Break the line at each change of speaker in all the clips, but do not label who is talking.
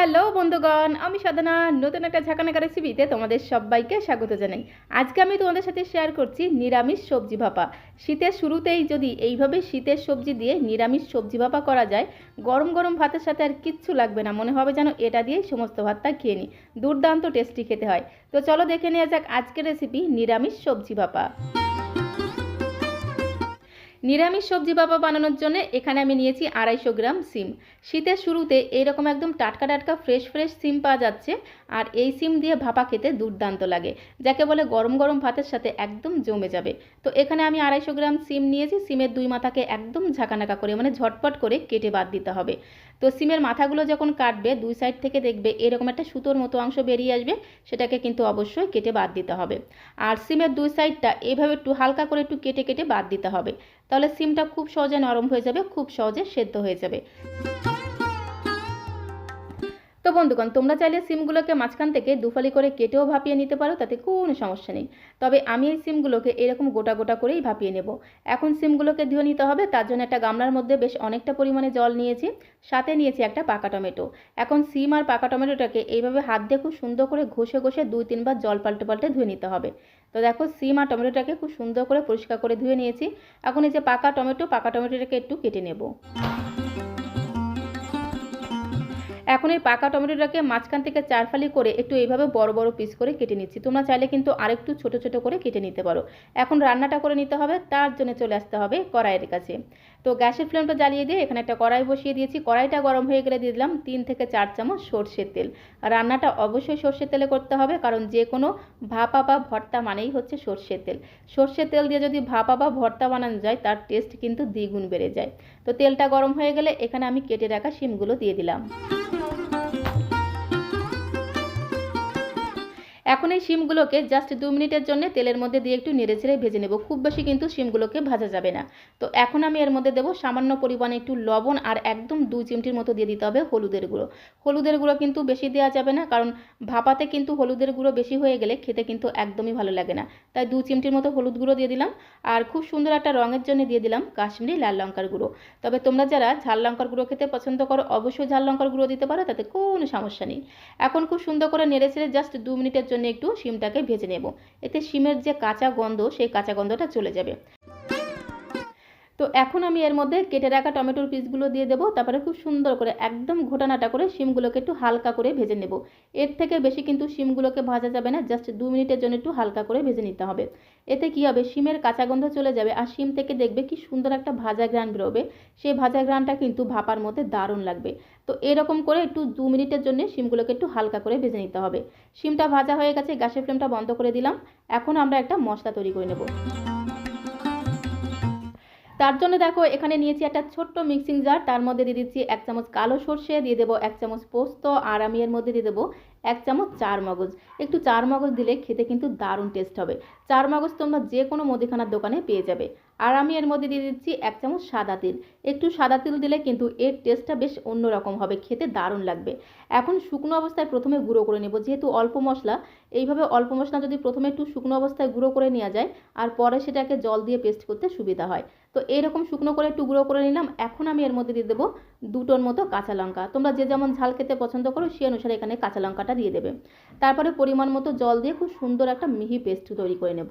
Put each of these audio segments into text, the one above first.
Hello বন্ধুগণ, আমি সাধনা। নতুন একটা ঝাঁকানাকা রেসিপিতে তোমাদের সবাইকে স্বাগত জানাই। আজকে আমি তোমাদের সাথে শেয়ার করছি নিরামিষ সবজি ভাপা। শীতের শুরুতেই যদি এইভাবে শীতের সবজি দিয়ে নিরামিষ সবজি ভাপা করা যায়, গরম গরম ভাতের সাথে আর কিচ্ছু লাগবে না। মনে হবে যেন এটা দিয়েই সমস্ত ভাতটা খেয়ে নিই দুর্দান্ত টেস্টি খেতে হয়। তো চলো দেখে নেওয়া যাক আজকের রেসিপি নিরামিষ সবজি ভাপা। নিরামিষ সবজি বাবা বানানোর জন্য এখানে আমি নিয়েছি আড়াইশো গ্রাম সিম। শীতের শুরুতে এইরকম একদম টাটকা টাটকা ফ্রেশ ফ্রেশ সিম পাওয়া যাচ্ছে আর এই সিম দিয়ে ভাপা খেতে দুর্দান্ত লাগে, যাকে বলে গরম গরম ভাতের সাথে একদম জমে যাবে। তো এখানে আমি আড়াইশো গ্রাম সিম নিয়েছি, সিমের দুই মাথাকে একদম ঝাঁকানাকা করে মানে ঝটপট করে কেটে বাদ দিতে হবে। তো সিমের মাথাগুলো যখন কাটবে, দুই সাইড থেকে দেখবে এরকম একটা সুতোর মতো অংশ বেরিয়ে আসবে, সেটাকে কিন্তু অবশ্যই কেটে বাদ দিতে হবে। আর সিমের দুই সাইডটা এভাবে একটু হালকা করে একটু কেটে কেটে বাদ দিতে হবে। তাহলে সিমটা খুব সহজে নরম হয়ে যাবে খুব সহজে সেদ্ধ হয়ে যাবে। তো বন্ধুগণ, তোমরা চাইলে সিমগুলোকে মাঝখান থেকে দুফালি করে কেটেও ভাপিয়ে নিতে পারো, তাতে কোনো সমস্যা নেই। তবে আমি এই সিমগুলোকে এরকম গোটা গোটা করেই ভাপিয়ে নেব। এখন সিমগুলোকে ধুয়ে নিতে হবে, তার জন্য একটা গামলার মধ্যে বেশ অনেকটা পরিমাণে জল নিয়েছি, সাথে নিয়েছি একটা পাকা টমেটো। এখন সিম আর পাকা টমেটোটাকে এইভাবে হাত দিয়ে খুব সুন্দর করে ঘষে ঘষে দুই তিনবার জল পাল্টে পাল্টে ধুয়ে নিতে হবে। তো দেখো, সিম আর টমেটোটাকে খুব সুন্দর করে পরিষ্কার করে ধুয়ে নিয়েছি। এখন এই যে পাকা টমেটো, পাকা টমেটোটাকে একটু কেটে নেব। এখন এই পাকা টমেটোটাকে মাঝখান থেকে চার ফালি করে একটু এইভাবে বড় বড় পিস করে কেটে নিচ্ছি। তোমরা চাইলে কিন্তু আরেকটু ছোট ছোট করে কেটে নিতে পারো। এখন রান্নাটা করে নিতে হবে, তার জন্য চলে আসতে হবে কড়াইয়ের কাছে। তো গ্যাসের ফ্লেমটা জ্বালিয়ে দিয়ে এখানে একটা কড়াই বসিয়ে দিয়েছি। কড়াইটা গরম হয়ে গেলে দিয়ে দিলাম তিন থেকে চার চামচ সর্ষের তেল। রান্নাটা অবশ্যই সর্ষের তেলে করতে হবে, কারণ যে কোনো ভাপা বা ভর্তা মানেই হচ্ছে সর্ষের তেল। সর্ষের তেল দিয়ে যদি ভাপা বা ভর্তা বানানো যায়, তার টেস্ট কিন্তু দ্বিগুণ বেড়ে যায়। তো তেলটা গরম হয়ে গেলে এখানে আমি কেটে রাখা শিমগুলো দিয়ে দিলাম। এখন এই শিমগুলোকে জাস্ট দু মিনিটের জন্য তেলের মধ্যে দিয়ে একটু নেড়ে ছেড়ে ভেজে নেব। খুব বেশি কিন্তু শিমগুলোকে ভাজা যাবে না। তো এখন আমি এর মধ্যে দেবো সামান্য পরিমাণে একটু লবণ আর একদম দু চিমটির মতো দিয়ে দিতে হবে হলুদের গুঁড়ো। হলুদের গুঁড়ো কিন্তু বেশি দেওয়া যাবে না কারণ ভাপাতে কিন্তু হলুদের গুঁড়ো বেশি হয়ে গেলে খেতে কিন্তু একদমই ভালো লাগে না। তাই দু চিমটির মতো হলুদ গুঁড়ো দিয়ে দিলাম আর খুব সুন্দর একটা রঙের জন্য দিয়ে দিলাম কাশ্মীরি লাল লঙ্কার গুঁড়ো। তবে তোমরা যারা ঝাল লঙ্কার গুঁড়ো খেতে পছন্দ করো অবশ্যই ঝাল লঙ্কার গুঁড়ো দিতে পারো, তাতে কোনো সমস্যা নেই। এখন খুব সুন্দর করে নেড়ে ছেড়ে জাস্ট দু মিনিটের জন্য একটু শিমটাকে ভেজে নেব। এতে শিমের যে কাঁচা গন্ধ সেই কাঁচা গন্ধটা চলে যাবে। তো এখন আমি এর মধ্যে কেটে রাখা টমেটোর পিসগুলো দিয়ে দেবো, তারপরে খুব সুন্দর করে একদম ঘোটানাটা করে শিমগুলোকে একটু হালকা করে ভেজে নেব। এর থেকে বেশি কিন্তু শিমগুলোকে ভাজা যাবে না, জাস্ট দু মিনিটের জন্য একটু হালকা করে ভেজে নিতে হবে। এতে কি হবে, শিমের কাঁচা গন্ধ চলে যাবে আর শিম থেকে দেখবে কি সুন্দর একটা ভাজা গ্রান বেরোবে। সেই ভাজা গ্রানটা কিন্তু ভাপার মধ্যে দারুণ লাগবে। তো এরকম করে একটু দু মিনিটের জন্য শিমগুলোকে একটু হালকা করে ভেজে নিতে হবে। শিমটা ভাজা হয়ে গেছে, গ্যাসের ফ্লেমটা বন্ধ করে দিলাম। এখন আমরা একটা মশলা তৈরি করে নেব। তার জন্য দেখো, এখানে নিয়েছি একটা ছোট্ট মিক্সিং জার তার মধ্যে দিয়ে দিচ্ছি এক চামচ কালো সর্ষে, দিয়ে দেবো এক চামচ পোস্ত, আর আমি এর মধ্যে দিয়ে দেবো এক চামচ চার মগজ। একটু চার মগজ দিলে খেতে কিন্তু দারুণ টেস্ট হবে। চার মগজ তোমরা যে কোনো মুদিখানার দোকানে পেয়ে যাবে। আর আমি এর মধ্যে দিয়ে দিচ্ছি এক চামচ সাদা তিল। একটু সাদা তিল দিলে কিন্তু এর টেস্টটা বেশ অন্যরকম হবে, খেতে দারুণ লাগবে। এখন শুকনো অবস্থায় প্রথমে গুঁড়ো করে নেব, যেহেতু অল্প মশলা। এইভাবে অল্প মশলা যদি প্রথমে একটু শুকনো অবস্থায় গুঁড়ো করে নেওয়া যায়, আর পরে সেটাকে জল দিয়ে পেস্ট করতে সুবিধা হয়। তো এইরকম শুকনো করে একটু গুঁড়ো করে নিলাম। এখন আমি এর মধ্যে দিয়ে দেবো দুটোর মতো কাঁচা লঙ্কা। তোমরা যে যেমন ঝাল খেতে পছন্দ করো সে অনুসারে এখানে কাঁচা লঙ্কাটা দিয়ে দেবে। তারপরে পরিমাণ মতো জল দিয়ে খুব সুন্দর একটা মিহি পেস্ট তৈরি করে নেব।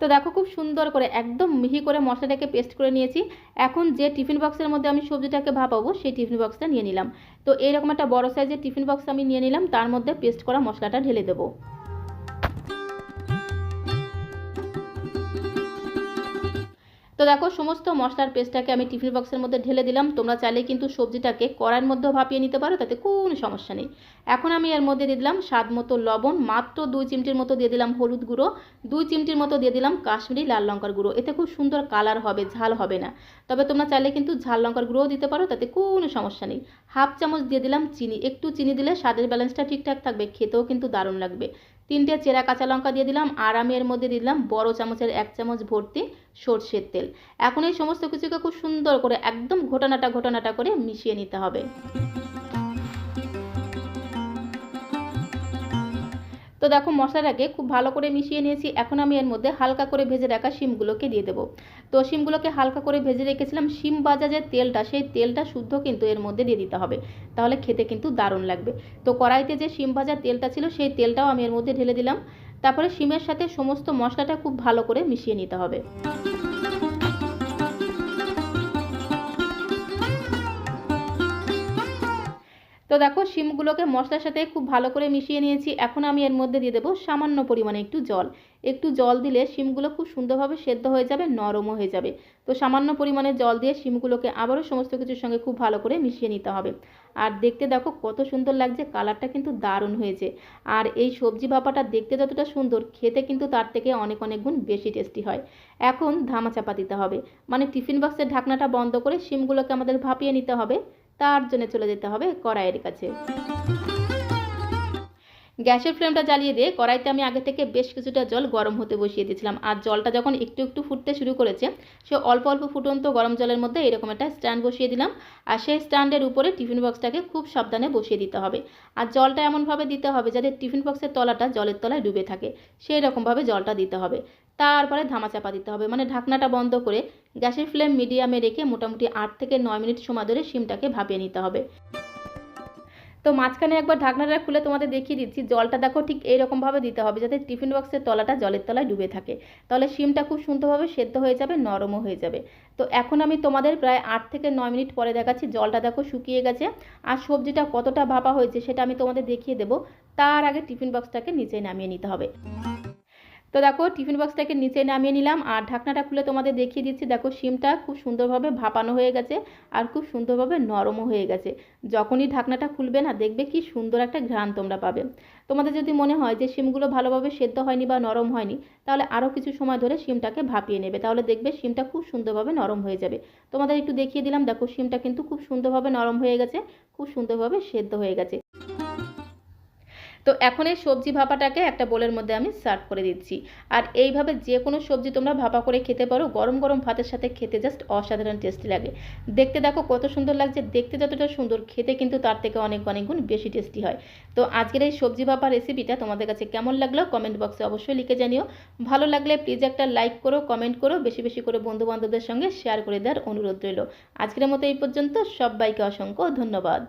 তো দেখো খুব সুন্দর করে, একদম মিহি করে মশলাটাকে পেস্ট করে নিয়েছি। এখন যে টিফিন বক্সের মধ্যে আমি সবজিটাকে ভাপাবো, সেই টিফিন বক্সটা নিয়ে নিলাম। তো এরকম একটা বড় সাইজের টিফিন বক্স আমি নিয়ে নিলাম, তার মধ্যে পেস্ট করা মশলাটা ঢেলে দেবো। তো দেখো, সমস্ত মশলার পেস্টটাকে আমি টিফিন বক্সের মধ্যে ঢেলে দিলাম। তোমরা চাইলে কিন্তু সবজিটাকে কড়াইয়ের মধ্যেও ভাপিয়ে নিতে পারো, তাতে কোনো সমস্যা নেই। এখন আমি এর মধ্যে দিয়ে দিলাম স্বাদ মতো লবণ, মাত্র দুই চিমটির মতো দিয়ে দিলাম হলুদ গুঁড়ো, দুই চিমটির মতো দিয়ে দিলাম কাশ্মীরি লাল লঙ্কার গুঁড়ো। এতে খুব সুন্দর কালার হবে, ঝাল হবে না। তবে তোমরা চাইলে কিন্তু ঝাল লঙ্কার গুঁড়োও দিতে পারো, তাতে কোনো সমস্যা নেই। হাফ চামচ দিয়ে দিলাম চিনি। একটু চিনি দিলে স্বাদের ব্যালেন্সটা ঠিকঠাক থাকবে, খেতেও কিন্তু দারুণ লাগবে। তিনটে চেরা কাঁচা লঙ্কা দিয়ে দিলাম, আর আমি এর মধ্যে দিলাম বড় চামচের এক চামচ ভর্তি সর্ষের তেল। এখন এই সমস্ত কিছুকে খুব সুন্দর করে একদম ঘটনাটা ঘটনাটা করে মিশিয়ে নিতে হবে। তো দেখো মশলাটাকে খুব ভালো করে মিশিয়ে নিয়েছি। এখন আমি এর মধ্যে হালকা করে ভেজে রাখা শিমগুলোকে দিয়ে দেবো। তো শিমগুলোকে হালকা করে ভেজে রেখেছিলাম। শিম ভাজা যে তেলটা, সেই তেলটা শুদ্ধ কিন্তু এর মধ্যে দিয়ে দিতে হবে। তাহলে খেতে কিন্তু দারুণ লাগবে। তো কড়াইতে যে শিম ভাজা তেলটা ছিল, সেই তেলটাও আমি এর মধ্যে ঢেলে দিলাম। তারপরে শিমের সাথে সমস্ত মশলাটা খুব ভালো করে মিশিয়ে নিতে হবে। তো দেখো, শিমগুলোকে মশলার সাথে খুব ভালো করে মিশিয়ে নিয়েছি। এখন আমি এর মধ্যে দিয়ে দেবো সামান্য পরিমাণে একটু জল। একটু জল দিলে শিমগুলো খুব সুন্দরভাবে সেদ্ধ হয়ে যাবে, নরমও হয়ে যাবে। তো সামান্য পরিমাণে জল দিয়ে শিমগুলোকে আবারও সমস্ত কিছুর সঙ্গে খুব ভালো করে মিশিয়ে নিতে হবে। আর দেখতে দেখো, কত সুন্দর লাগছে, কালারটা কিন্তু দারুণ হয়েছে। আর এই সবজি ভাপাটা দেখতে যতটা সুন্দর, খেতে কিন্তু তার থেকে অনেক অনেক গুণ বেশি টেস্টি হয়। এখন ধামা চাপা দিতে হবে। মানে টিফিন বক্সের ঢাকনাটা বন্ধ করে শিমগুলোকে আমাদের ভাপিয়ে নিতে হবে। তার জন্য চলে যেতে হবে কড়াইয়ের কাছে। গ্যাসের ফ্লেমটা জ্বালিয়ে দিয়ে কড়াইতে আমি আগে থেকে বেশ কিছুটা জল গরম হতে বসিয়ে দিয়েছিলাম। আর জলটা যখন একটু একটু ফুটতে শুরু করেছে, সে অল্প অল্প ফুটন্ত গরম জলের মধ্যে এরকম একটা স্ট্যান্ড বসিয়ে দিলাম। আর সেই স্ট্যান্ডের উপরে টিফিন বক্সটাকে খুব সাবধানে বসিয়ে দিতে হবে। আর জলটা এমনভাবে দিতে হবে যাতে টিফিন বক্সের তলাটা জলের তলায় ডুবে থাকে। সেই রকমভাবে জলটা দিতে হবে। তারপরে ধামা চাপা দিতে হবে। মানে ঢাকনাটা বন্ধ করে গ্যাসের ফ্লেম মিডিয়ামে রেখে মোটামুটি আট থেকে নয় মিনিট সময় ধরে শিমটাকে ভাপিয়ে নিতে হবে। তো মাঝখানে একবার ঢাকনাটা খুলে তোমাদের দেখিয়ে দিচ্ছি, জলটা দেখো ঠিক এইরকমভাবে দিতে হবে যাতে টিফিন বক্সের তলাটা জলের তলায় ডুবে থাকে। তাহলে শিমটা খুব সুন্দরভাবে সেদ্ধ হয়ে যাবে, নরমও হয়ে যাবে। তো এখন আমি তোমাদের প্রায় আট থেকে নয় মিনিট পরে দেখাচ্ছি, জলটা দেখো শুকিয়ে গেছে। আর সবজিটা কতটা ভাপা হয়েছে সেটা আমি তোমাদের দেখিয়ে দেবো। তার আগে টিফিন বক্সটাকে নিচে নামিয়ে নিতে হবে। তো দেখো টিফিন বক্সটাকে নিচে নামিয়ে নিলাম আর ঢাকনাটা খুলে তোমাদের দেখিয়ে দিচ্ছি। দেখো শিমটা খুব সুন্দরভাবে ভাপানো হয়ে গেছে আর খুব সুন্দরভাবে নরমও হয়ে গেছে। যখনই ঢাকনাটা খুলবে না, দেখবে কি সুন্দর একটা ঘ্রাণ তোমরা পাবে। তোমাদের যদি মনে হয় যে শিমগুলো ভালোভাবে সেদ্ধ হয়নি বা নরম হয়নি, তাহলে আরও কিছু সময় ধরে শিমটাকে ভাপিয়ে নেবে। তাহলে দেখবে শিমটা খুব সুন্দরভাবে নরম হয়ে যাবে। তোমাদের একটু দেখিয়ে দিলাম, দেখো শিমটা কিন্তু খুব সুন্দরভাবে নরম হয়ে গেছে, খুব সুন্দরভাবে সেদ্ধ হয়ে গেছে। তো এখন এই সবজি ভাপাটাকে একটা বোলের মধ্যে আমি সার্ভ করে দিচ্ছি। আর এইভাবে যে কোনো সবজি তোমরা ভাপা করে খেতে পারো, গরম গরম ভাতের সাথে খেতে জাস্ট অসাধারণ টেস্টি লাগে। দেখতে দেখো কত সুন্দর লাগছে, দেখতে যতটা সুন্দর, খেতে কিন্তু তার থেকে অনেক অনেক গুণ বেশি টেস্টি হয়। তো আজকের এই সবজি ভাপা রেসিপিটা তোমাদের কাছে কেমন লাগল কমেন্ট বক্সে অবশ্যই লিখে জানিও। ভালো লাগলে প্লিজ একটা লাইক করো কমেন্ট করো, বেশি বেশি করে বন্ধু বান্ধবদের সঙ্গে শেয়ার করে দেওয়ার অনুরোধ রইল। আজকের মতো এই পর্যন্ত, সবাইকে অসংখ্য ধন্যবাদ।